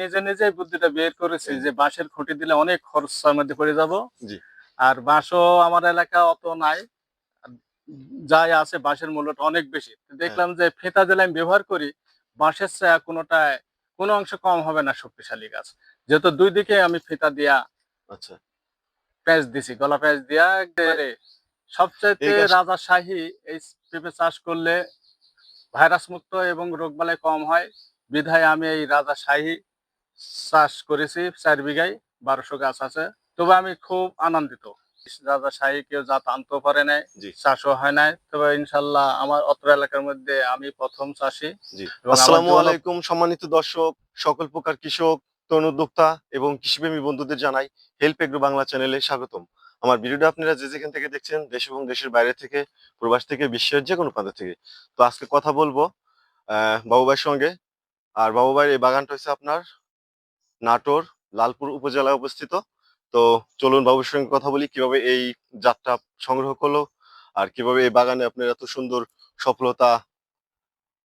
নিজে নিজেই বুদ্ধিটা বের করেছি যে বাঁশের খুঁটি দিলে অনেক খরচার মধ্যে পড়ে যাব। আর বাঁশও আমার এলাকা অত নাই। যাই আছে বাঁশের মূল্যটা অনেক বেশি। দেখলাম যে ফেতা দিলে আমি ব্যবহার করি বাঁশের ছায়া কোনোটায় কোনো অংশ কম হবে না শক্তিশালী গাছ। যেহেতু দুই দিকে আমি ফিতা দিয়া আচ্ছা। প্যাঁচ দিছি গলা প্যাঁচ দিয়া একবারে সবচাইতে রাজা রাজাশাহী এই পেঁপে চাষ করলে ভাইরাস মুক্ত এবং রোগবালাই কম হয়। বিধায় আমি এই রাজাশাহী চাষ করেছি চার বিঘায় বারোশো গাছ আছে। তবে আমি খুব আনন্দিত। রাজাশাহী কেউ জাত আনতেও পারে নাই চাষও হয় নাই। তবে ইনশাল্লাহ আমার অত্র এলাকার মধ্যে আমি প্রথম চাষি। আসসালামু আলাইকুম সম্মানিত দর্শক সকল প্রকার কৃষক তরুণ উদ্যোক্তা এবং কৃষিপ্রেমী বন্ধুদের জানাই হেল্প এগ্রো বাংলা চ্যানেলে স্বাগতম। আমার ভিডিওটা আপনারা যে যেখান থেকে দেখছেন দেশ এবং দেশের বাইরে থেকে প্রবাস থেকে বিশ্বের যে কোনো প্রান্ত থেকে। তো আজকে কথা বলব আহ বাবু ভাইয়ের সঙ্গে। আর বাবু ভাইয়ের এই বাগানটা হচ্ছে আপনার নাটোর লালপুর উপজেলায় অবস্থিত। তো চলুন বাবুর সঙ্গে কথা বলি কীভাবে এই জাতটা সংগ্রহ করল আর কীভাবে এই বাগানে আপনার এত সুন্দর সফলতা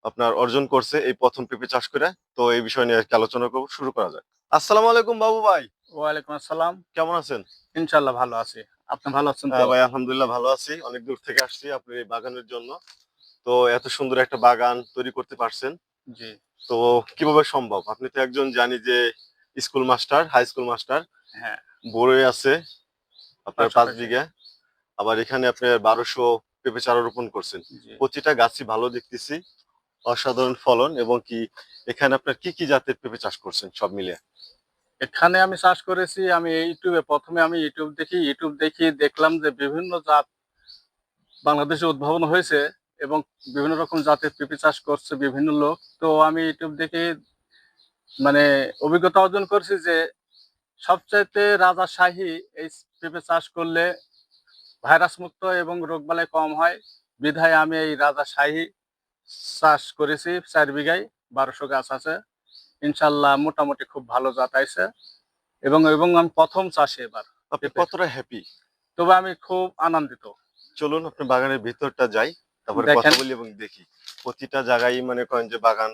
আপনার অর্জন করছে এই প্রথম পেঁপে চাষ করে। তো এই বিষয় নিয়ে আজকে আলোচনা করব শুরু করা যাক। আসসালামু আলাইকুম বাবু ভাই। ওয়ালাইকুম আসসালাম। কেমন আছেন? ইনশাল্লাহ ভালো আছি। আপনি ভালো আছেন হ্যাঁ ভাই আলহামদুলিল্লাহ ভালো আছি। অনেক দূর থেকে আসছি আপনার এই বাগানের জন্য। তো এত সুন্দর একটা বাগান তৈরি করতে পারছেন। জি। তো কীভাবে সম্ভব? আপনি তো একজন জানি যে school master high school master. হ্যাঁ। বড়ই আছে আপনার পাঁচ। বিঘা। আবার এখানে আপনার বারোশো পেঁপে চারা রোপণ করছেন। প্রতিটা গাছই ভালো দেখতেছি অসাধারণ ফলন এবং কি এখানে আপনার কি কি জাতের পেঁপে চাষ করছেন সব মিলিয়ে? এখানে আমি চাষ করেছি আমি ইউটিউবে প্রথমে আমি ইউটিউব দেখি ইউটিউব দেখি দেখলাম যে বিভিন্ন জাত বাংলাদেশে উদ্ভাবন হয়েছে এবং বিভিন্ন রকম জাতের পেঁপে চাষ করছে বিভিন্ন লোক। তো আমি ইউটিউব দেখে মানে অভিজ্ঞতা অর্জন করছি যে সবচাইতে রাজা শাহী এই পেঁপে চাষ করলে ভাইরাস মুক্ত এবং রোগবালাই কম হয়। বিধায় আমি এই রাজা শাহী চাষ করেছি চার বিঘায় বারোশো গাছ আছে। ইনশাল্লাহ মোটামুটি খুব ভালো জাত আইছে এবং এবং আমি প্রথম চাষে এবার আপনি কতটা হ্যাপি তবে আমি খুব আনন্দিত। চলুন আপনি বাগানের ভিতরটা যাই তারপরে কথা বলি এবং দেখি। প্রতিটা জায়গায় মনে করেন যে বাগান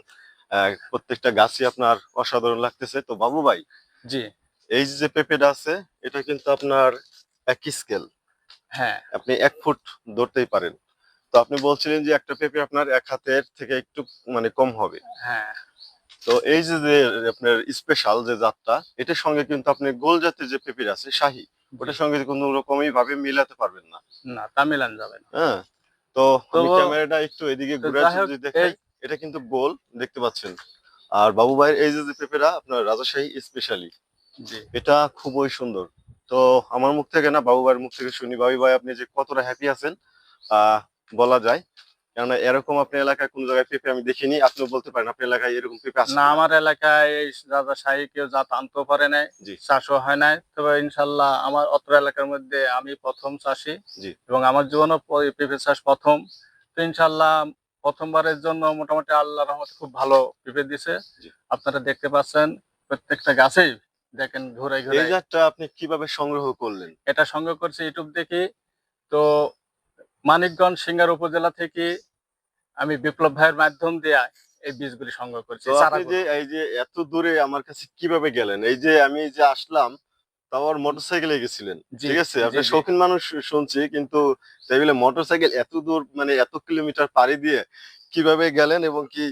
প্রত্যেকটা গাছই আপনার অসাধারণ লাগতেছে। তো বাবু ভাই জি। এই যে পেঁপেটা আছে এটা কিন্তু আপনার এক স্কেল হ্যাঁ। আপনি এক ফুট ধরতেই পারেন। তো আপনি বলছিলেন যে একটা পেঁপে আপনার এক হাতের থেকে একটু মানে কম হবে। হ্যাঁ। তো এই যে যে আপনার স্পেশাল যে জাতটা এটার সঙ্গে কিন্তু আপনি গোল জাতের যে পেঁপে আছে শাহি ওটার সঙ্গে কোনো রকমই ভাবে মিলাতে পারবেন না। না তা মিলান যাবে না। হ্যাঁ। তো ক্যামেরাটা একটু এদিকে ঘুরে যদি এই- এটা কিন্তু গোল দেখতে পাচ্ছেন। আর বাবু ভাইয়ের এই যে পেঁপেরা আপনার রাজাশাহী স্পেশালি জি। এটা খুবই সুন্দর। তো আমার মুখ থেকে না বাবু ভাইয়ের মুখ থেকে শুনি। বাবু ভাই আপনি যে কতটা হ্যাপি আছেন বলা যায়। কেননা এরকম আপনার এলাকায় কোন জায়গায় পেঁপে আমি দেখিনি আপনিও বলতে পারেন আপনার এলাকায় এরকম পেঁপে আছে না আমার এলাকায় এই রাজাশাহী কেউ জাত আনতেও পারে নাই জি। চাষও হয় নাই। তবে ইনশাল্লাহ আমার অত্র এলাকার মধ্যে আমি প্রথম চাষি জি। এবং আমার জীবনও পেঁপে চাষ প্রথম। তো ইনশাল্লাহ প্রথমবারের জন্য মোটামুটি আল্লাহ রহমত খুব ভালো পেঁপে দিছে। আপনারা দেখতে পাচ্ছেন প্রত্যেকটা গাছেই দেখেন ঘুরে ঘুরে এই জাতটা আপনি কীভাবে সংগ্রহ করলেন? এটা সংগ্রহ করছি ইউটিউব দেখে। তো মানিকগঞ্জ সিঙ্গার উপজেলা থেকে আমি বিপ্লব ভাইয়ের মাধ্যম দিয়ে এই বীজগুলি সংগ্রহ করছি আপনি যে এই যে এত দূরে আমার কাছে কীভাবে গেলেন? এই যে আমি যে আসলাম তাও আর মোটরসাইকেলে গেছিলেন। ঠিক আছে? আপনি শৌখিন মানুষ শুনছি কিন্তু তাই বলে মোটরসাইকেল এত দূর মানে এত কিলোমিটার পাড়ি দিয়ে কীভাবে গেলেন এবং কি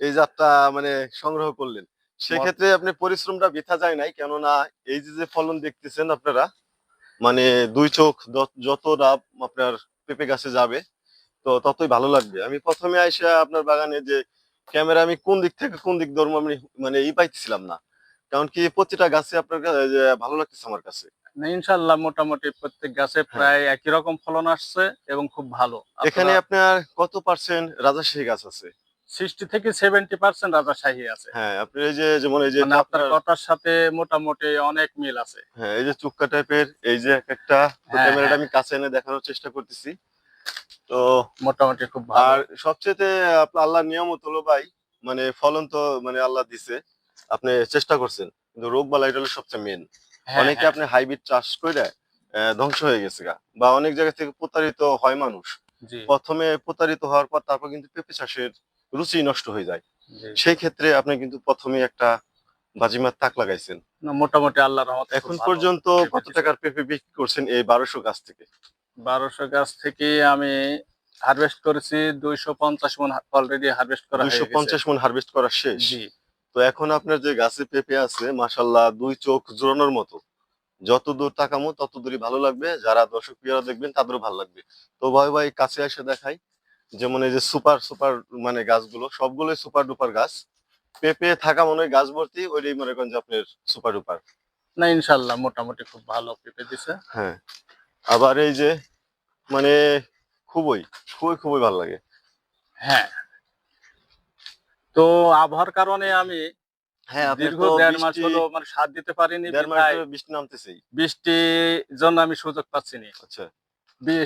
এই যাত্রা মানে সংগ্রহ করলেন? সেক্ষেত্রে আপনি পরিশ্রমটা বৃথা যায় নাই কেননা এই যে যে ফলন দেখতেছেন আপনারা মানে দুই চোখ যত রাব আপনার পেঁপে গাছে যাবে তো ততই ভালো লাগবে। আমি প্রথমে আইসা আপনার বাগানে যে ক্যামেরা আমি কোন দিক থেকে কোন দিক ধরবো আমি মানে ই পাইতেছিলাম না। কারণ কি প্রতিটা গাছে আপনার ভালো লাগতেছে আমার কাছে। ইনশাল্লাহ মোটামুটি প্রত্যেক গাছে প্রায় একই রকম ফলন আসছে এবং খুব ভালো। এখানে আপনার কত পার্সেন্ট রাজাশাহী গাছ আছে? সিক্সটি থেকে সেভেন্টি পার্সেন্ট রাজাশাহী আছে। হ্যাঁ আপনি এই যে যেমন এই যে মানে আপনার আপনার কথার সাথে মোটামুটি অনেক মিল আছে। হ্যাঁ এই যে চুক্কা টাইপের এই যে এক একটা হ্যাঁ, ক্যামেরাটা হ্যাঁ। আমি কাছে এনে দেখানোর চেষ্টা করতেছি। তো মোটামুটি খুব আর ভালো সবচেয়ে আল্লাহর নিয়মত হলো ভাই মানে ফলন তো মানে আল্লাহ দিছে। আপনি চেষ্টা করছেন কিন্তু রোগ বালাই এটা হলো সবচেয়ে মেন হ্যাঁ, অনেকে হ্যাঁ, আপনি হাইব্রিড চাষ করে ধ্বংস হয়ে গেছে গা। বা অনেক জায়গা থেকে প্রতারিত হয় মানুষ। প্রথমে প্রতারিত হওয়ার পর তারপর কিন্তু পেঁপে চাষের রুচি নষ্ট হয়ে যায়। সেই ক্ষেত্রে আপনি কিন্তু প্রথমে একটা বাজিমার তাক লাগাইছেন। না, মোটামুটি আল্লাহ রহমত এখন পর্যন্ত কত টাকার পেঁপে বিক্রি করছেন এই বারোশো গাছ থেকে? বারোশো গাছ থেকে আমি হারভেস্ট করেছি দুইশো পঞ্চাশ মন অলরেডি হারভেস্ট করা দুইশো পঞ্চাশ মন হারভেস্ট করা শেষ। জি। তো এখন আপনার যে গাছে পেঁপে আছে মাসাল্লাহ দুই চোখ জোরানোর মতো। যত দূর তাকামো তত দূরই ভালো লাগবে। যারা দর্শক প্রিয়রা দেখবেন তাদেরও ভালো লাগবে। তো ভাই ভাই কাছে এসে দেখাই। যেমন এই যে সুপার সুপার মানে গাছগুলো সবগুলোই সুপার ডুপার গাছ। পেঁপে থাকা মনে হয় গাছ ভর্তি ওইটাই মনে করেন যে আপনার সুপার ডুপার। না ইনশাল্লাহ মোটামুটি খুব ভালো পেঁপে দিছে। হ্যাঁ। আবার এই যে মানে খুবই খুবই খুবই ভালো লাগে। হ্যাঁ। তো আবহাওয়ার কারণে আমি হ্যাঁ দীর্ঘ দেড় মাস হলো মানে সাথ দিতে পারিনি বৃষ্টি নামতেছেই বৃষ্টির জন্য আমি সুযোগ পাচ্ছি না আচ্ছা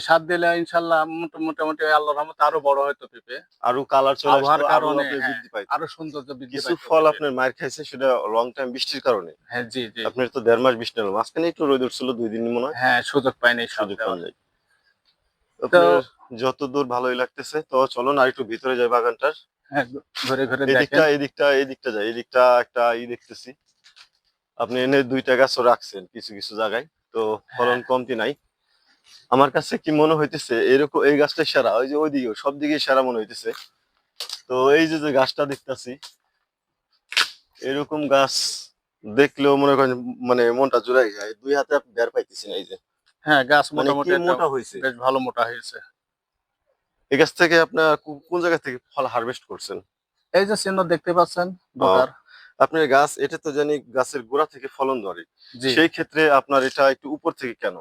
সাত দিলে ইনশাল্লাহ মোটা- মোটামুটি আল্লাহ রহমতে আরও বড় হয়তো পেঁপে আরও কালার চলে আবহাওয়ার আরও কারণে। বৃদ্ধি। আরও সৌন্দর্য বৃদ্ধি কিছু ফল। আপনার মায়ের খাইছে সেটা লং টাইম বৃষ্টির কারণে হ্যাঁ জি জি আপনার তো দেড় মাস বৃষ্টি হলো মাঝখানে একটু রোদ উঠছিল দুই দিন মনে হয় হ্যাঁ সুযোগ পাইনি সব সুযোগ দেওয়ার। পাওয়া যায় আপনার ভালোই লাগতেছে তো চলো না একটু ভিতরে যাই বাগানটার ঘুরে ঘুরে এই দেখেন। দিকটা এই দিকটা এই দিকটা যাই এই দিকটা একটা ই দেখতেছি। আপনি এনে দুইটা গাছও রাখছেন কিছু কিছু জায়গায় তো ফলন কমতি নাই। আমার কাছে কি মনে হইতেছে এরকম এই গাছটাই সেরা ওই যে ওইদিকে সব দিকে সেরা মনে হইতেছে। তো এই যে যে গাছটা দেখতাছি এরকম গাছ দেখলেও মনে করেন মানে মনটা জুড়াই যায়। দুই হাতে বের পাইতেছি না এই যে। হ্যাঁ গাছ মানে মোটামুটি মোটা হয়েছে বেশ ভালো মোটা হয়েছে এই গাছ থেকে আপনার কোন জায়গা থেকে ফল হারভেস্ট করছেন? এই যে চিহ্ন দেখতে পাচ্ছেন ডোকার আপনার গাছ এটা তো জানি গাছের গোড়া থেকে ফলন ধরে। সেই ক্ষেত্রে আপনার এটা একটু উপর থেকে কেন?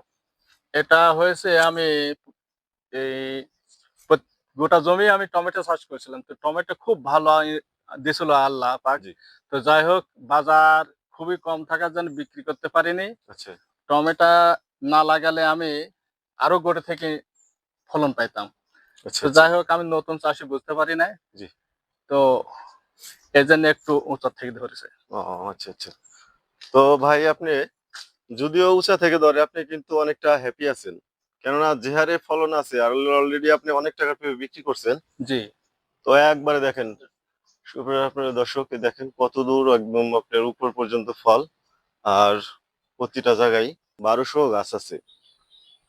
এটা হয়েছে আমি এই গোটা জমি আমি টমেটো চাষ করেছিলাম। তো টমেটো খুব ভালো দিছিল আল্লাহ পাক। তো যাই হোক বাজার খুবই কম থাকার জন্য বিক্রি করতে পারিনি। আচ্ছা। টমেটো না লাগালে আমি আরও গোটা থেকে ফলন পাইতাম। তো যাই হোক আমি নতুন চাষি বুঝতে পারি না জি। তো এই জন্য একটু উঁচা থেকে ধরেছে। ও আচ্ছা আচ্ছা। তো ভাই আপনি যদিও উঁচা থেকে ধরে আপনি কিন্তু অনেকটা হ্যাপি আছেন। কেননা যে হারে ফলন আছে আর অলরেডি আপনি অনেক টাকা পেয়ে বিক্রি করছেন। জি। তো একবারে দেখেন আপনার দর্শক দেখেন কত দূর একদম আপনার উপর পর্যন্ত ফল। আর প্রতিটা জায়গায় বারোশো গাছ আছে।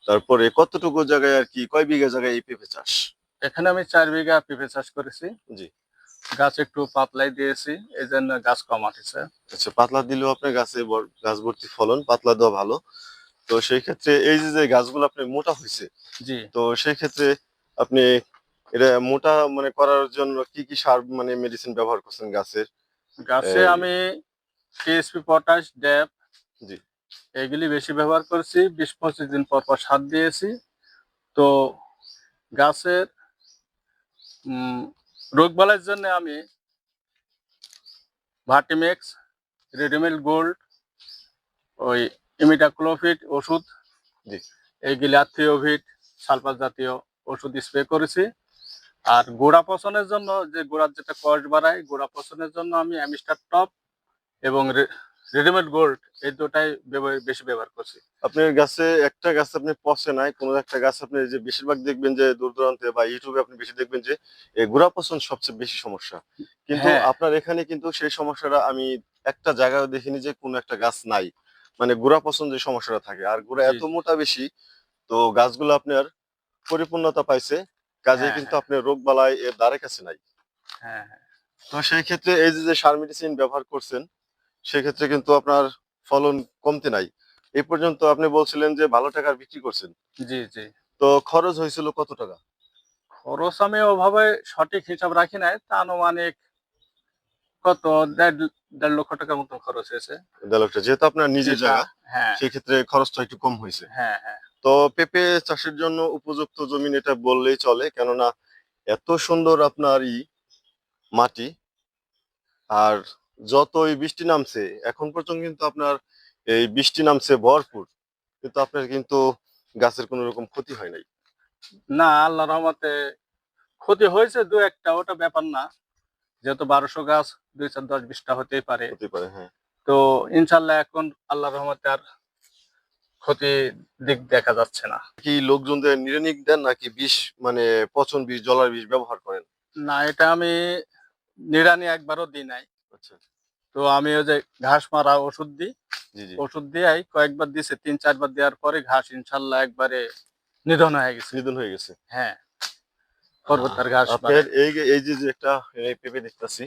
তারপরে কতটুকু জায়গায় আর কি কয় বিঘা জায়গায় এই পেঁপে চাষ? এখানে আমি চার বিঘা পেঁপে চাষ করেছি। জি। গাছ একটু পাতলাই দিয়েছি এই জন্য গাছ কম আসছে আচ্ছা পাতলা দিলেও আপনার গাছে গাছ ভর্তি ফলন পাতলা দেওয়া ভালো। তো সেই ক্ষেত্রে এই যে যে গাছগুলো আপনি মোটা হয়েছে জি। তো সেই ক্ষেত্রে আপনি এটা মোটা মানে করার জন্য কি কি সার মানে মেডিসিন ব্যবহার করছেন গাছের? গাছে আমি টিএসপি পটাশ ড্যাপ জি। এগুলি বেশি ব্যবহার করছি বিশ পঁচিশ দিন পর পর সার দিয়েছি তো গাছের রোগ বালাইয়ের জন্য আমি ভার্টিমেক্স রেডিমেড গোল্ড ওই ইমিডাক্লোফিট ওষুধ জি। এইগুলি আর্থিওভিট সালফার জাতীয় ওষুধ স্প্রে করেছি আর গোড়া পচনের জন্য যে গোড়ার যেটা কস্ট বাড়ায় গোড়া পচনের জন্য আমি অ্যামিস্টার টপ এবং রেডিমেড গোল্ড এই দুটাই বেশি ব্যবহার করছি। আপনার গাছে একটা গাছ আপনি পচে নাই কোনো একটা গাছ আপনি যে বেশিরভাগ দেখবেন যে দূর দূরান্তে বা ইউটিউবে আপনি বেশি দেখবেন যে গোড়া পচন সবচেয়ে বেশি সমস্যা। কিন্তু হ্যাঁ। আপনার এখানে কিন্তু সেই সমস্যাটা আমি একটা জায়গায় দেখিনি যে কোনো একটা গাছ নাই। মানে গোড়া পচন যে সমস্যাটা থাকে আর গোড়া এত মোটা বেশি তো গাছগুলো আপনার পরিপূর্ণতা পাইছে কাজে হ্যাঁ, কিন্তু আপনার রোগ বালাই এর দ্বারে কাছে নাই। হ্যাঁ হ্যাঁ। তো সেই ক্ষেত্রে এই যে যে সার মেডিসিন ব্যবহার করছেন সেক্ষেত্রে কিন্তু আপনার ফলন কমতে নাই। এই পর্যন্ত আপনি বলছিলেন যে ভালো টাকার বিক্রি করছেন। জি জি। তো খরচ হয়েছিল কত টাকা? খরচ আমি ওভাবে সঠিক হিসাব রাখি নাই। তা আনুমানিক কত? দেড় লক্ষ টাকার খরচ হয়েছে। দেড়। যেহেতু আপনার নিজের যেটা- জায়গা হ্যাঁ। সেই খরচটা একটু কম হয়েছে। হ্যাঁ হ্যাঁ। তো পেঁপে চাষের জন্য উপযুক্ত জমিন এটা বললেই চলে। কেননা এত সুন্দর আপনার ই মাটি আর যতই বৃষ্টি নামছে এখন পর্যন্ত কিন্তু আপনার এই বৃষ্টি নামছে ভরপুর কিন্তু আপনার কিন্তু গাছের কোনো রকম ক্ষতি হয় নাই। না আল্লাহ রহমতে ক্ষতি হয়েছে দু একটা ওটা ব্যাপার না। যেহেতু বারোশো গাছ দুই চার দশ বিশটা হতেই পারে। হতে পারে হ্যাঁ। তো ইনশাল্লাহ এখন আল্লাহ রহমতে আর ক্ষতি দিক দেখা যাচ্ছে না। কি লোকজনদের নিরানিক দেন নাকি বিষ মানে পচন বিষ জলার বিষ ব্যবহার করেন? না এটা আমি নিরানি একবারও দিই নাই। তো আমি ওই যে ঘাস মারা ওষুধ দিই ওষুধ দিয়ে কয়েকবার দিছে তিন চারবার দেওয়ার পরে ঘাস ইনশাল্লাহ একবারে নিধন হয়ে গেছে। নিধন হয়ে গেছে। হ্যাঁ। পর্বতার ঘাস এই এই যে যে একটা পেঁপে দেখতাছি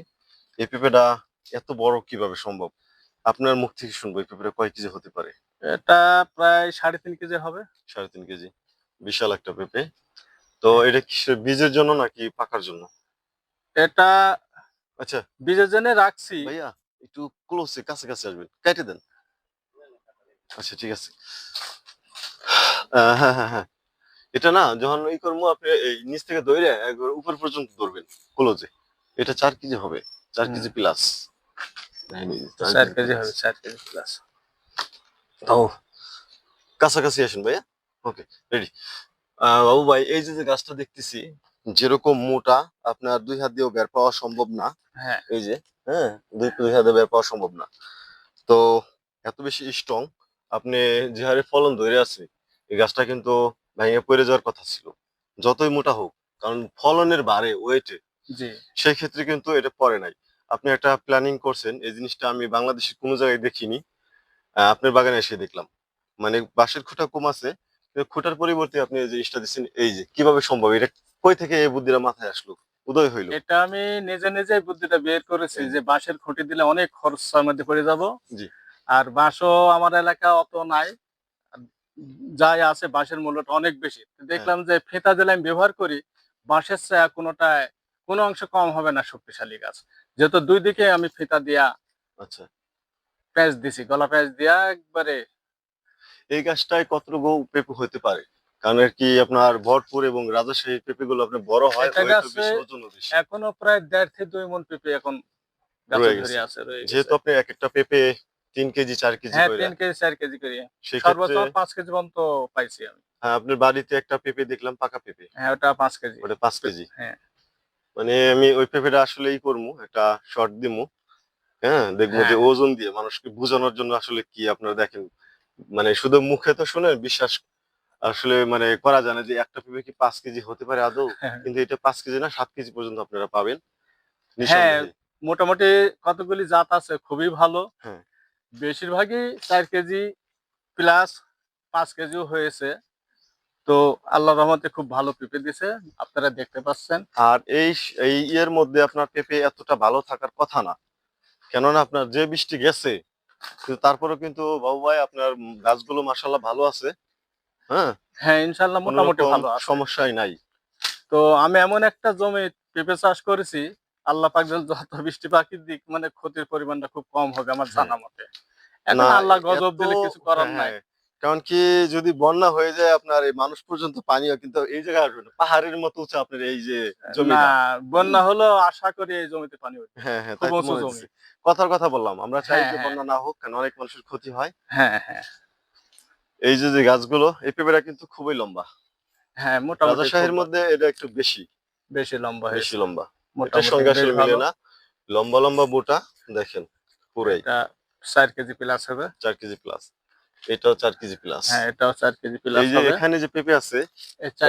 এই পেঁপেটা এত বড় কীভাবে সম্ভব? আপনার মুখ থেকে শুনব এই পেঁপেটা কয় কেজি হতে পারে? এটা প্রায় সাড়ে তিন কেজি হবে। সাড়ে তিন কেজি। বিশাল একটা পেঁপে। তো এটা কিসের বীজের জন্য নাকি পাকার জন্য? এটা আচ্ছা। বীজের জন্য রাখছি। ভাইয়া একটু ক্লোজে কাছে কাছে আসবেন। কেটে দেন। আচ্ছা ঠিক আছে। হ্যাঁ হ্যাঁ হ্যাঁ। এটা না যখন ওই করব আপনি এই নিচ থেকে ধরে একবার উপর পর্যন্ত ধরবেন ক্লোজে এটা চার কেজি হবে। চার কেজি প্লাস চার কেজি হবে চার কেজি প্লাস ও কাছাকাছি আসেন ভাইয়া। ওকে রেডি বাবু ভাই এই যে যে গাছটা দেখতেছি যেরকম মোটা আপনার দুই হাত দিয়েও বের পাওয়া সম্ভব না। হ্যাঁ। এই যে হ্যাঁ দুই দুই হাতে বের পাওয়া সম্ভব না। তো এত বেশি স্ট্রং আপনি যে হারে ফলন ধরে আছে এই গাছটা কিন্তু ভেঙে পড়ে যাওয়ার কথা ছিল। যতই মোটা হোক কারণ ফলনের বারে ওয়েটে সেই ক্ষেত্রে কিন্তু এটা পড়ে নাই। আপনি একটা প্ল্যানিং করছেন এই জিনিসটা আমি বাংলাদেশের কোনো জায়গায় দেখিনি। আপনার বাগানে এসে দেখলাম। মানে বাঁশের খুঁটা কম আছে খুঁটার পরিবর্তে আপনি এই জিনিসটা দিচ্ছেন এই যে কীভাবে সম্ভব? এটা কই থেকে এই বুদ্ধিটা মাথায় আসলো? উদয় হইল। এটা আমি নিজে নিজে বুদ্ধিটা বের করেছি যে বাঁশের খুঁটি দিলে অনেক খরচের মধ্যে পড়ে যাব। জি। আর বাঁশও আমার এলাকা অত নাই। যাই আছে বাঁশের মূল্যটা অনেক বেশি। দেখলাম যে ফেতা দিলে আমি ব্যবহার করি বাঁশের ছায়া কোনোটায় কোনো অংশ কম হবে না শক্তিশালী গাছ। যেহেতু দুই দিকে আমি ফিতা দিয়া আচ্ছা। প্যাঁচ দিছি গলা প্যাঁচ দিয়া একবারে এই গাছটায় কতটুকু পেপু হতে পারে? কারণ কি আপনার ভরপুর এবং রাজশাহী পেঁপে গুলো আপনার বড় হয়। এখনও প্রায় দেড় থেকে দুই মন পেঁপে এখন। যেহেতু আপনি এক একটা পেঁপে তিন কেজি চার কেজি হ্যাঁ তিন কেজি চার কেজি করে। সর্বোচ্চ পাঁচ কেজি পর্যন্ত পাইছি আমি। হ্যাঁ, আপনার বাড়িতে একটা পেঁপে দেখলাম পাকা পেঁপে। হ্যাঁ ওটা পাঁচ কেজি। ওটা পাঁচ কেজি। হ্যাঁ। মানে আমি ওই পেঁপেটা আসলে ই করব একটা শর্ট দিমু। হ্যাঁ দেখব যে হ্যাঁ। ওজন দিয়ে মানুষকে বোঝানোর জন্য আসলে কি আপনারা দেখেন। মানে শুধু মুখে তো শুনেন বিশ্বাস আসলে মানে করা যায় না যে একটা পেঁপে কি পাঁচ কেজি হতে পারে আদৌ? হ্যাঁ। কিন্তু এটা পাঁচ কেজি না সাত কেজি পর্যন্ত আপনারা পাবেন। হ্যাঁ মোটামুটি কতগুলি জাত আছে খুবই ভালো। হ্যাঁ। বেশিরভাগই চার কেজি প্লাস পাঁচ কেজিও হয়েছে। তো আল্লাহ রহমতে খুব ভালো পেঁপে দিছে আপনারা দেখতে পাচ্ছেন। আর এই এই ইয়ের মধ্যে আপনার পেঁপে এতটা ভালো থাকার কথা না। কেননা আপনার যে বৃষ্টি গেছে তারপরেও কিন্তু বাবু ভাই আপনার গাছগুলো মাসাল্লাহ ভালো আছে। হ্যাঁ? হ্যাঁ ইনশাল্লাহ মোটামুটি ভালো সমস্যাই নাই। তো আমি এমন একটা জমি পেঁপে চাষ করেছি আল্লাহ পাক যত বৃষ্টি পাখির দিক মানে ক্ষতির পরিমাণটা খুব কম হবে আমার জানা মতে। এখন আল্লাহ গজব দিলে কিছু করার হ্যাঁ, নাই। হ্যাঁ। কারণ কি যদি বন্যা হয়ে যায় আপনার এই মানুষ পর্যন্ত পানিও কিন্তু এই জায়গায় আসবে না পাহাড়ের মতো উঁচু আপনার এই যে জমি বন্যা হলো আশা করি এই জমিতে পানি উঠবে। হ্যাঁ হ্যাঁ। কথার কথা বললাম আমরা চাই হ্যাঁ, যে হ্যাঁ। বন্যা না হোক কারণ অনেক মানুষের ক্ষতি হয়। হ্যাঁ হ্যাঁ। এই যে যে গাছগুলো এই পেঁপেটা কিন্তু খুবই লম্বা। হ্যাঁ মোটামুটি রাজাশাহীর মধ্যে এটা একটু বেশি। বেশি লম্বা বেশি লম্বা। মোটামুটি সঙ্গে আসলে মিলে না। লম্বা লম্বা মোটা দেখেন পুরাই। এটা চার কেজি প্লাস হবে। চার কেজি প্লাস এটাও চার কেজি প্লাস হ্যাঁ এটাও চার কেজি প্লাস এই যে এখানে যে পেঁপে আছে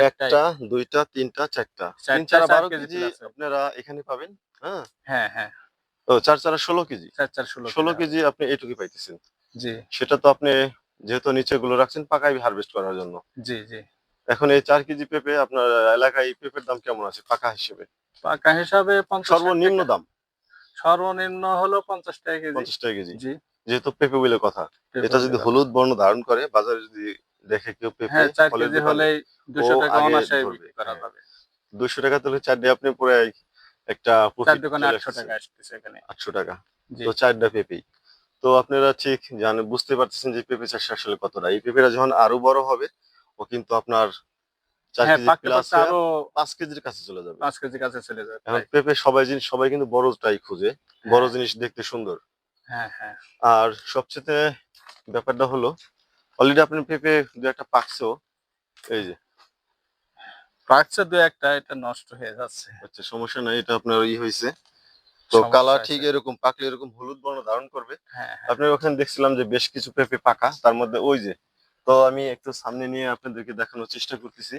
একটা দুইটা তিনটা চারটা। তিন চারা বারো কেজি। আপনারা এখানে পাবেন হ্যাঁ। হ্যাঁ হ্যাঁ। ও চার চারা ষোলো কেজি। চার চার ষোলো ষোলো। কেজি আপনি এটুকু পাইতেছেন। জি। সেটা তো আপনি যেহেতু নিচে গুলো রাখছেন পাকাই হারভেস্ট করার জন্য। জি জি। এখন এই চার কেজি পেঁপে আপনার এলাকায় এই পেঁপের দাম কেমন আছে? পাকা হিসেবে? পাকা হিসাবে সর্বনিম্ন দাম? সর্বনিম্ন হলো পঞ্চাশ টাকা কেজি। পঞ্চাশ টাকা কেজি। জি। যেহেতু পেঁপে বলে কথা এটা যদি হলুদ বর্ণ ধারণ করে বাজারে যদি দেখে কেউ পেঁপে হ্যাঁ চার কেজি হলেই দুশো টাকা অনাশায় করা হ্যাঁ। যাবে দুশো টাকা তাহলে চারটে আপনি পুরো একটা চার দোকানে আটশো টাকা আসতেছে এখানে। আটশো টাকা। তো চারটা পেঁপেই। তো আপনারা ঠিক জানেন বুঝতে পারতেছেন যে পেঁপে চাষ আসলে কতটা। এই পেঁপেটা যখন আরও বড় হবে ও কিন্তু আপনার হ্যাঁ পাঁচ কেজির কাছে চলে যাবে। পাঁচ কেজি কাছে চলে যাবে পেঁপে সবাই জিনিস সবাই কিন্তু বড়টাই খুঁজে। বড় হ্যাঁ। জিনিস দেখতে সুন্দর। হ্যাঁ আর সবচেয়ে ব্যাপারটা হলো অলরেডি আপনার পেঁপে দু একটা এই যে। পাকছে দু একটা এটা নষ্ট হয়ে যাচ্ছে। আচ্ছা সমস্যা নাই এটা আপনার ই হয়েছে। তো কালার ঠিক এরকম পাকলে এরকম হলুদ বর্ণ ধারণ করবে। হ্যাঁ হ্যাঁ। আপনার ওখানে দেখছিলাম যে বেশ কিছু পেঁপে পাকা তার মধ্যে ওই যে তো আমি একটু সামনে নিয়ে আপনাদেরকে দেখানোর চেষ্টা করতেছি।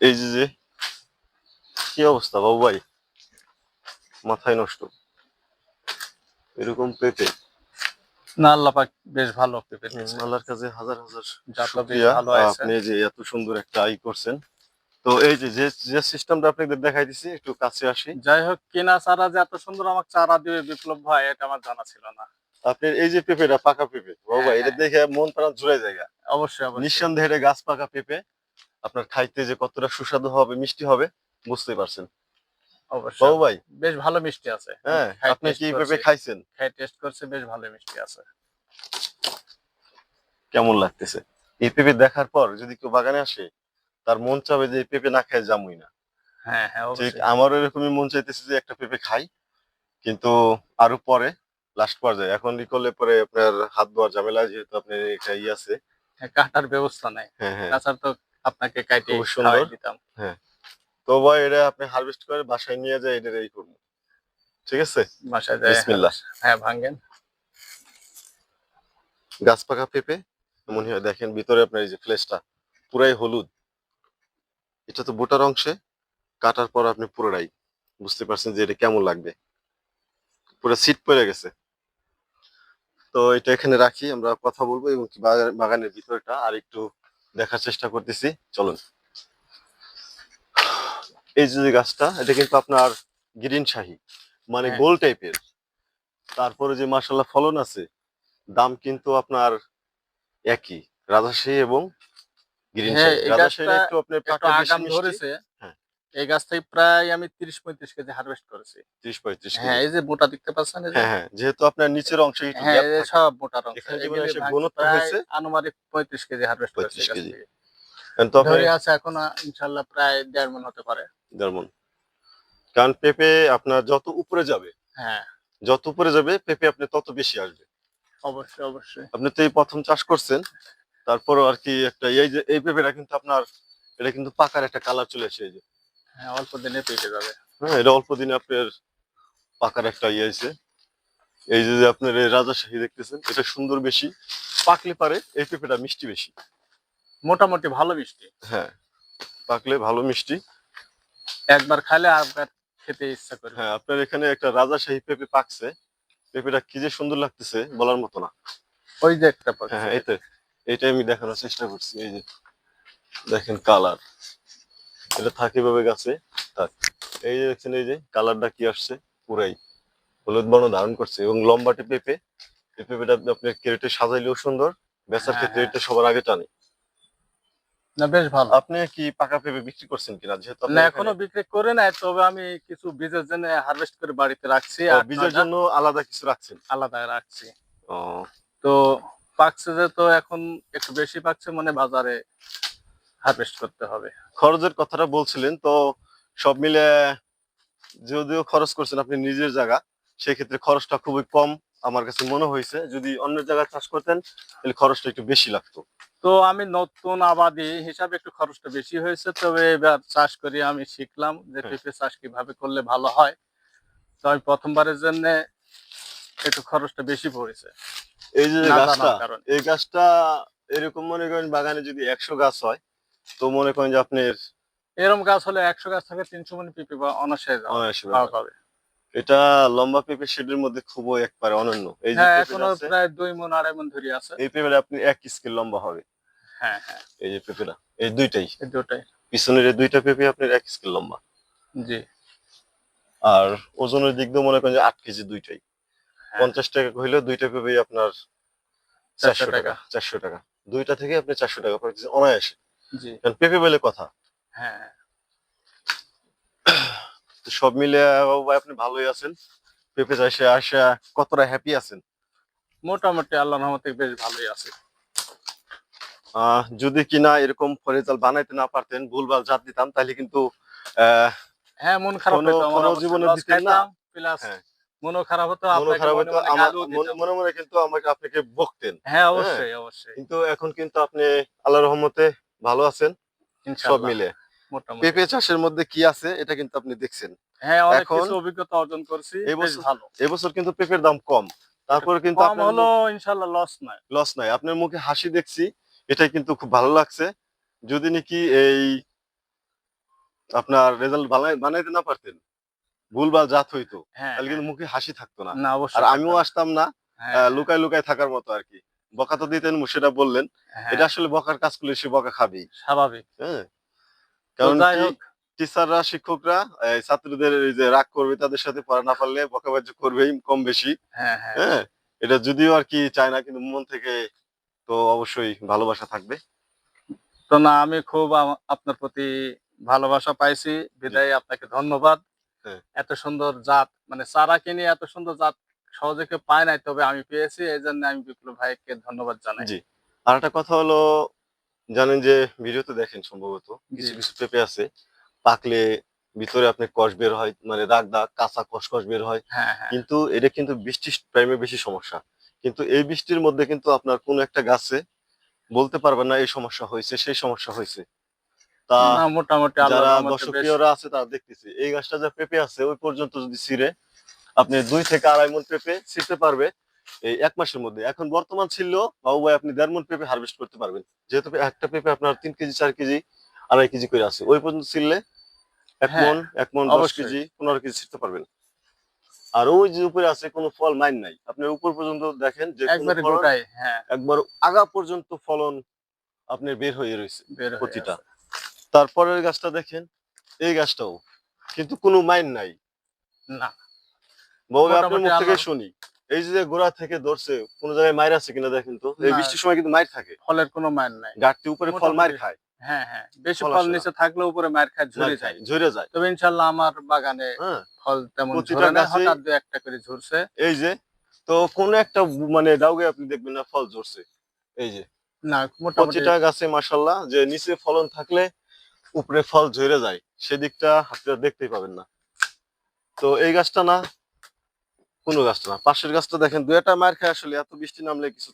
এই যে যে কি অবস্থা বাবু ভাই? মাথায় নষ্ট। এরকম পেঁপে। না আল্লাহ পাক বেশ ভালো পেঁপে আল্লাহর কাছে হাজার হাজার আপনি যে এত সুন্দর একটা আই করছেন। তো এই যে যে সিস্টেমটা আপনাদের দেখাই দিছি একটু কাছে আসি। যাই হোক কিনা চারা যে এত সুন্দর আমার চারা দিবে বিপ্লব ভাই এটা আমার জানা ছিল না। আপনার এই যে পেঁপেটা পাকা পেঁপে বাবা হ্যাঁ, এটা হ্যাঁ। দেখে মন প্রাণ জুড়ে জায়গা অবশ্যই নিঃসন্দেহে এটা গাছ পাকা পেঁপে। আপনার খাইতে যে কতটা সুস্বাদু হবে মিষ্টি হবে বুঝতে পারছেন। অবশ্যই। ভাই। বেশ ভালো মিষ্টি আছে। হ্যাঁ আপনি কি। পেঁপে খাইছেন? খাই টেস্ট করছে বেশ ভালো মিষ্টি আছে। কেমন লাগতেছে? এই পেঁপে দেখার পর যদি কেউ বাগানে আসে তার মন চাবে যে পেঁপে না খায় জামুই না। হ্যাঁ হ্যাঁ ঠিক আমারও এরকমই মন চাইতেছে যে একটা পেঁপে খাই কিন্তু আরও পরে লাস্ট পর্যায়ে। এখন ই করলে পরে আপনার হাত ধোয়ার ঝামেলা যেহেতু আপনার একটা ই আছে। হ্যাঁ, কাটার ব্যবস্থা নাই। হ্যাঁ হ্যাঁ। তাছাড়া তো আপনাকে কাটে খুব সুন্দর। দিতাম। তো ভাই এটা আপনি হারভেস্ট করে বাসায় নিয়ে যায় এটা এই করব। ঠিক আছে? বাসায় যায় বিসমিল্লাহ। হ্যাঁ ভাঙ্গেন গাছ পাকা পেঁপে মনে হয়। দেখেন ভিতরে আপনার এই যে ফ্লেশটা পুরাই হলুদ। এটা তো বোটার অংশে কাটার পর আপনি পুরোটাই বুঝতে পারছেন যে এটা কেমন লাগবে। পুরো সিট পড়ে গেছে। তো এটা এখানে রাখি আমরা কথা বলব এবং বাগানের ভিতরটা আর একটু দেখার চেষ্টা করতেছি। চলুন। এই যে গাছটা এটা কিন্তু আপনার গ্রিন শাহি মানে হ্যাঁ। গোল টাইপের। তারপরে যে মাসাল্লাহ ফলন আছে দাম কিন্তু আপনার একই রাজাশাহী এবং গ্রিন হ্যাঁ, এই রাজাশাহী একটু আপনার পাকা আগাম ধরেছে। হ্যাঁ। এই গাছ থেকে প্রায় আমি তিরিশ পঁয়ত্রিশ কেজি হারভেস্ট করেছি। ত্রিশ পঁয়ত্রিশ হ্যাঁ এই যে মোটা দেখতে পাচ্ছেন হ্যাঁ হ্যাঁ যেহেতু আপনার নিচের অংশে হ্যাঁ। সব অংশ। ঘনত্ব হয়েছে? আনুমানিক পঁয়ত্রিশ কেজি হারভেস্ট করেছি 35 কেজি। ধরে আছে এখন ইনশাল্লাহ প্রায় দেড় মন হতে পারে। কারণ পেঁপে আপনার যত উপরে যাবে হ্যাঁ। যত উপরে যাবে পেঁপে আপনি তত বেশি আসবে। অবশ্যই অবশ্যই। আপনি তো এই প্রথম চাষ করছেন তারপরও আর কি একটা এই যে এই পেঁপেটা কিন্তু আপনার এটা কিন্তু পাকার একটা কালার চলে এসে এই যে। হ্যাঁ অল্প দিনে পেকে যাবে। হ্যাঁ এটা অল্প দিনে আপনার পাকার একটা ইয়ে আছে এই যে যে আপনার এই রাজাশাহী দেখতেছেন এটা সুন্দর বেশি পাকলে পারে এই পেঁপেটা মিষ্টি বেশি। মোটামুটি ভালো মিষ্টি। হ্যাঁ পাকলে ভালো মিষ্টি। একবার খাইলে আরেকবার খেতে ইচ্ছা করে। হ্যাঁ আপনার এখানে একটা রাজাশাহী পেঁপে পাকছে। পেঁপেটা কি যে সুন্দর লাগতেছে বলার মতো না। ওই যে একটা। হ্যাঁ হ্যাঁ এই তো এইটাই আমি দেখানোর চেষ্টা করছি এই যে দেখেন কালার এটা থাকে ভাবে গাছে থাক। এই যে দেখছেন এই যে কালারটা কি আসছে? পুরাই হলুদ বর্ণ ধারণ করছে এবং লম্বাটে পেঁপে। এই পেঁপেটা আপনার ক্যারেটে সাজাইলেও সুন্দর বেচার হ্যাঁ, ক্ষেত্রে হ্যাঁ। এটা সবার আগে টানে। না বেশ ভালো। আপনি কি পাকা পেঁপে বিক্রি করছেন কিনা? যেহেতু না এখনও বিক্রি করে নাই তবে আমি কিছু বীজের জন্য হারভেস্ট করে বাড়িতে রাখছি। আট বীজের জন্য আলাদা কিছু রাখছেন? আলাদা রাখছি। ও। তো পাকছে যে তো এখন একটু বেশি পাকছে মানে বাজারে হারভেস্ট করতে হবে। খরচের কথাটা বলছিলেন তো সব মিলে যদিও খরচ করছেন আপনি নিজের জায়গা সেক্ষেত্রে খরচটা খুবই কম আমার কাছে মনে হয়েছে। যদি অন্য জায়গায় চাষ করতেন তাহলে খরচটা একটু বেশি লাগতো। তো আমি নতুন আবাদি হিসাবে একটু খরচটা বেশি হয়েছে তবে এবার চাষ করে আমি শিখলাম যে পেঁপে চাষ কীভাবে করলে ভালো হয়। তো আমি প্রথমবারের জন্য একটু খরচটা বেশি পড়েছে। এই যে গাছটা। এই গাছটা এরকম মনে করেন বাগানে যদি একশো গাছ হয় তো মনে করেন যে আপনার এরকম গাছ হলে একশো গাছ থেকে তিনশো মনি পেঁপে বা পাওয়া যাবে। এটা লম্বা পেঁপে শেডের মধ্যে খুবই একবারে অনন্য। এই যে হ্যাঁ এখনও প্রায় দুই মন আড়াই মন ধরে আছে। এই পেঁপেটা আপনি এক স্কেল লম্বা হবে। হ্যাঁ হ্যাঁ। এই যে পেঁপেটা এই দুইটাই। এই দুটাই পিছনের এই দুইটা পেঁপে আপনার এক স্কেল লম্বা। জি। আর ওজনের দিক দিয়ে মনে করেন যে আট কেজি দুইটাই। পঞ্চাশ টাকা হইলে দুইটা পেঁপে আপনার চারশো টাকা। চারশো টাকা। দুইটা থেকে আপনি চারশো টাকা পাচ্ছেন অনায়াসে। কারণ পেঁপে বলে কথা। হ্যাঁ। সব মিলে আপনি ভালোই আছেন। পেঁপে চাষে আসা কতটা হ্যাপি আছেন? মোটামুটি আল্লাহ রহমতে বেশ ভালোই আছে। যদি কিনা এরকম ফরিজাল বানাইতে না পারতেন ভুলভাল জাত দিতাম তাহলে কিন্তু আহ, হ্যাঁ মন খারাপ আমার জীবনে দিতেন না? হ্যাঁ। মনও খারাপ হতো খারাপ হতো মনে মনে দিতাম। কিন্তু আমাকে আপনাকে বকতেন। হ্যাঁ অবশ্যই অবশ্যই। কিন্তু এখন কিন্তু আপনি আল্লাহ রহমতে ভালো আছেন সব মিলে। পেঁপে চাষের মধ্যে কি আছে এটা কিন্তু আপনি দেখছেন। হ্যাঁ অনেক কিছু অভিজ্ঞতা অর্জন করছি এই বছর- ভালো। এবছর কিন্তু পেঁপের দাম কম। তারপরে কিন্তু কম আপনার হলো ইনশাআল্লাহ লস নয় লস নাই। আপনার মুখে হাসি দেখছি এটাই কিন্তু খুব ভালো লাগছে। যদি নাকি এই আপনার রেজাল্ট বানাইতে না পারতেন ভুলভাল জাত হইতো হ্যাঁ তাহলে কিন্তু মুখে হাসি থাকতো না। আর আমিও আসতাম না হ্যাঁ, লুকায় লুকায় থাকার মতো আর কি। বকা তো দিতেন সেটা বললেন হ্যাঁ, এটা আসলে বকার কাজ করলে সে বকা খাবেই। স্বাভাবিক। হ্যাঁ। কারণ টিচাররা শিক্ষকরা ছাত্রদের এই যে রাগ করবে তাদের সাথে পড়া না পারলে বকাবাজি করবেই কম বেশি। হ্যাঁ হ্যাঁ। হ্যাঁ এটা যদিও আর কি চায় না কিন্তু মন থেকে তো অবশ্যই ভালোবাসা থাকবে। তো না আমি খুব আপনার প্রতি ভালোবাসা পাইছি। বিদায় আপনাকে ধন্যবাদ। হ্যাঁ। এত সুন্দর জাত মানে চারা কিনে এত সুন্দর জাত সহজে কেউ পায় নাই তবে আমি পেয়েছি এই জন্য আমি বিপ্লব ভাইকে ধন্যবাদ জানাই। জি। আর একটা কথা হলো জানেন যে ভিডিওতে দেখেন সম্ভবত কিছু কিছু পেঁপে আছে পাকলে ভিতরে আপনি কষ বের হয় মানে দাগ দাগ কাঁচা কষ কষ বের হয়। হ্যাঁ হ্যাঁ। কিন্তু এটা কিন্তু বৃষ্টির টাইমে বেশি সমস্যা। কিন্তু এই বৃষ্টির মধ্যে কিন্তু আপনার কোনো একটা গাছে বলতে পারবেন না এই সমস্যা হয়েছে সেই সমস্যা হয়েছে। তা মোটামুটি যারা দর্শকীয়রা আছে তারা দেখতেছে। এই গাছটা যা পেঁপে আছে ওই পর্যন্ত যদি ছিঁড়ে আপনি দুই থেকে আড়াই মন পেঁপে ছিঁড়তে পারবে এই এক মাসের মধ্যে। এখন বর্তমান ছিল বাবু ভাই আপনি দেড় মন পেঁপে হারভেস্ট করতে পারবেন। যেহেতু একটা পেঁপে আপনার তিন কেজি চার কেজি আড়াই কেজি করে আছে। ওই পর্যন্ত ছিললে এক হ্যাঁ, মন এক মন দশ কেজি পনেরো কেজি ছিঁড়তে পারবেন। আর ওই যে উপরে আছে কোনো ফল মাইন নাই। আপনি উপর পর্যন্ত দেখেন যে একবারে হ্যাঁ। একবার আগা পর্যন্ত ফলন আপনার বের হয়ে রয়েছে প্রতিটা। তারপরের গাছটা দেখেন এই গাছটাও। কিন্তু কোনো মাইন নাই। না। আপনার মুখ থেকে শুনি। এই যে গোড়া থেকে ধরছে কোন জায়গায় মায়ের আছে কিনা দেখেন তো? এই বৃষ্টির সময় কিন্তু মায়ের থাকে। ফলের কোনো মান নাই। গাছটি উপরে ফল মায়ের খায়। হ্যাঁ হ্যাঁ। বেশি ফল ফল আসে না। নিচে থাকলে উপরে মায়ের খায় ঝরে যায়। ঝরে যায়। তবে ইনশাল্লাহ আমার বাগানে হ্যাঁ। ফল তেমন ঝরে না। হঠাৎ দু একটা করে ঝরছে। এই যে তো কোন একটা মানে ডাউগে আপনি দেখবেন না ফল ঝরছে। এই যে। না প্রতিটা গাছে মাসাল্লাহ যে নিচে ফলন থাকলে উপরে ফল ঝরে যায় সেদিকটা আপনারা দেখতেই পাবেন না। তো এই গাছটা না কোনো গাছটা না? পাশের গাছটা দেখেন দু একটা মার খায় আসলে এত বৃষ্টি নামলে কিছু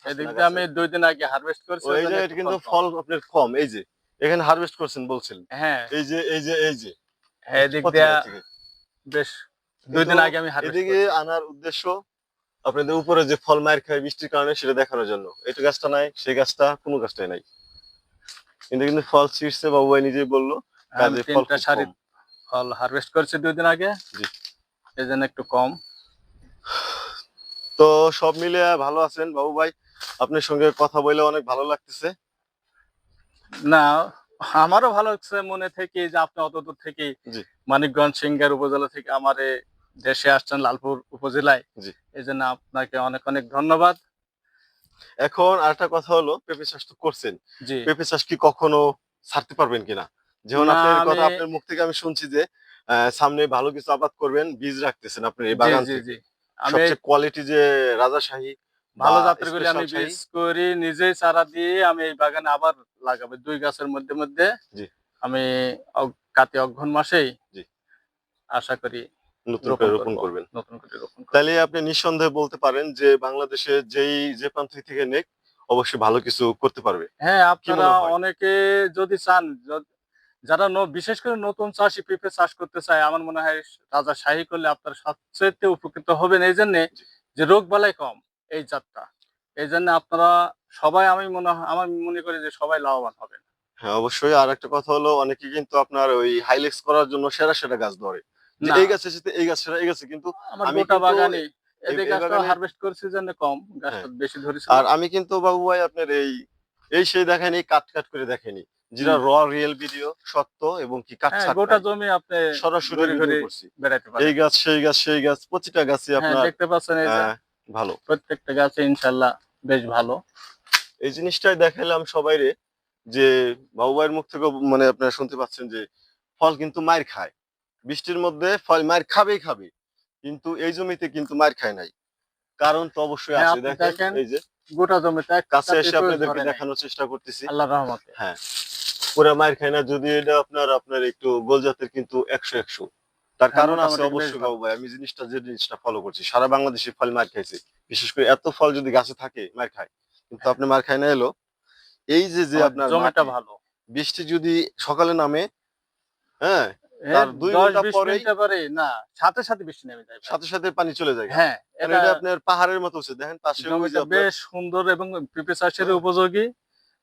আমি দুই দিন আগে হারভেস্ট করছি এই যে এটা কিন্তু ফল আপনার কম এই যে এখানে হারভেস্ট করছেন বলছেন। হ্যাঁ। এই যে এই যে এই যে। হ্যাঁ, এদিক দিয়ে? বেশ দুই দিন আগে আমি এদিকে আনার উদ্দেশ্য আপনাদের উপরে যে ফল মায়ের খায় বৃষ্টির কারণে সেটা দেখানোর জন্য। এটা গাছটা নাই সেই গাছটা কোনো গাছটাই নাই। কিন্তু কিন্তু ফল ছিঁড়ছে বাবু ভাই নিজেই বলল কাজে ফল শাড়ি ফল হারভেস্ট করছি দুই দিন আগে। জি। এই জন্য একটু কম। তো সব মিলে ভালো আছেন বাবু ভাই? আপনার সঙ্গে কথা বলে অনেক ভালো লাগতেছে। না আমারও ভালো লাগছে মনে থেকে যে আপনি অত দূর থেকে জি। মানিকগঞ্জ সিঙ্গার উপজেলা থেকে আমার দেশে আসছেন লালপুর উপজেলায়। এই জন্য আপনাকে অনেক অনেক ধন্যবাদ। এখন আরেকটা কথা হলো পেঁপে চাষ তো করছেন। পেঁপে চাষ কি কখনো ছাড়তে পারবেন কিনা? যেমন আপনার কথা আপনার মুখ থেকে আমি শুনছি যে সামনে ভালো কিছু আবাদ করবেন বীজ রাখতেছেন আপনার এই বাগান সবচেয়ে কোয়ালিটি যে রাজাশাহী ভালো জাতের গুলি আমি বীজ করি নিজেই চারা দিয়ে আমি এই বাগানে আবার লাগাবো। দুই গাছের মধ্যে মধ্যে জি। আমি কাতি অঘ্রান মাসেই জি। আশা করি নতুন করে রোপণ করবেন। নতুন করে রোপণ তাহলে আপনি নিঃসন্দেহে বলতে পারেন যে বাংলাদেশে যেই যে প্রান্ত থেকে নেক অবশ্যই ভালো কিছু করতে পারবে। হ্যাঁ আপনারা অনেকে যদি চান যারা বিশেষ করে নতুন চাষি পেঁপে চাষ করতে চায় আমার মনে হয় রাজা শাহী করলে আপনারা সবচেয়ে উপকৃত হবেন। এই জন্যে যে রোগ বালাই কম এই জাতটা। এই জন্য আপনারা সবাই আমি মনে হয় আমার মনে করি যে সবাই লাভবান হবেন। হ্যাঁ অবশ্যই। আর একটা কথা হলো অনেকে কিন্তু আপনার ওই হাইলেক্স করার জন্য সেরা সেরা গাছ ধরে। এই গাছের সাথে এই গাছ সেরা এই গাছে কিন্তু আমি গোটা বাগানে এদের গাছটা হারভেস্ট করছি জন্য কম গাছটা বেশি ধরেছে। আর আমি কিন্তু বাবু ভাই আপনার এই এই সেই দেখেনি কাট কাট করে দেখেনি যেটা র রিয়েল ভিডিও সত্য এবং কি কাট হ্যাঁ গোটা জমি আপনি সরাসরি ঘুরে পারেন। এই গাছ সেই গাছ সেই গাছ প্রতিটা গাছে হ্যাঁ আপনার দেখতে পাচ্ছেন এই ভালো। প্রত্যেকটা গাছে ইনশাল্লাহ বেশ ভালো। এই জিনিসটাই দেখাইলাম সবাইরে যে বাবু ভাইয়ের মুখ থেকে মানে আপনারা শুনতে পাচ্ছেন যে ফল কিন্তু মায়ের খায়। বৃষ্টির মধ্যে ফল মায়ের খাবেই খাবে কিন্তু এই জমিতে কিন্তু মায়ের খায় নাই। কারণ তো অবশ্যই হ্যাঁ, আছে। দেখেন এই যে গোটা জমিতে কাছে এসে আপনাদেরকে দেখানোর চেষ্টা করতেছি। আল্লাহ রহমতে। হ্যাঁ পুরো মায়ের খায় না যদি এটা আপনার আপনার একটু গোল জাতের কিন্তু একশো একশো। তার হ্যাঁ, কারণ আছে অবশ্যই। বাবু ভাই আমি জিনিসটা যে জিনিসটা ফলো করছি সারা বাংলাদেশে ফল মার খাইছে। বিশেষ করে এত ফল যদি গাছে থাকে মার খায় কিন্তু আপনি মার খায় না এলো। এই যে যে আপনার জমিটা ভালো। বৃষ্টি যদি সকালে নামে হ্যাঁ, তার দুই ঘণ্টা পরেই- পরে না সাথে সাথে বৃষ্টি নেমে যায় সাথে সাথে পানি চলে যায়। হ্যাঁ এটা আপনার পাহাড়ের মতো দেখেন পাশে বেশ সুন্দর এবং পেঁপে চাষের হ্যাঁ। উপযোগী।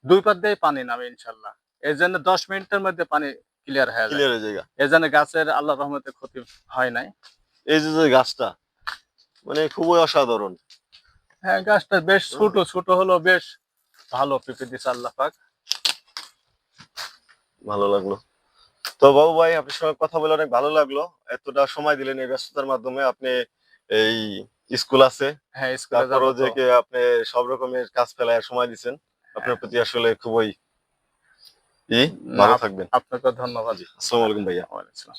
দুই পাত দিয়ে পানি নামে ইনশাল্লাহ। জন্য দশ মিনিটের মধ্যে পানি ক্লিয়ার হয়ে হয়ে জন্য গাছের আল্লাহ রহমতে ক্ষতি হয় নাই। এই যে যে গাছটা মানে খুবই অসাধারণ। হ্যাঁ গাছটা বেশ ছোট ছোট হলো বেশ ভালো পেঁপে দিচ্ছে আল্লাহ পাক। ভালো লাগল। তো বাবু ভাই আপনার সঙ্গে কথা বলে অনেক ভালো লাগল। এতটা সময় দিলেন এই ব্যস্ততার মাধ্যমে। আপনি এই স্কুল আছে। হ্যাঁ স্কুল তারপরও যে কে আপনি সব রকমের কাজ ফেলায় সময় দিচ্ছেন। আপনার প্রতি আসলে খুবই ই ভালো থাকবেন। আপনাকে ধন্যবাদ। আসসালামু আলাইকুম ভাইয়া। ওয়ালাইকুম আসসালাম।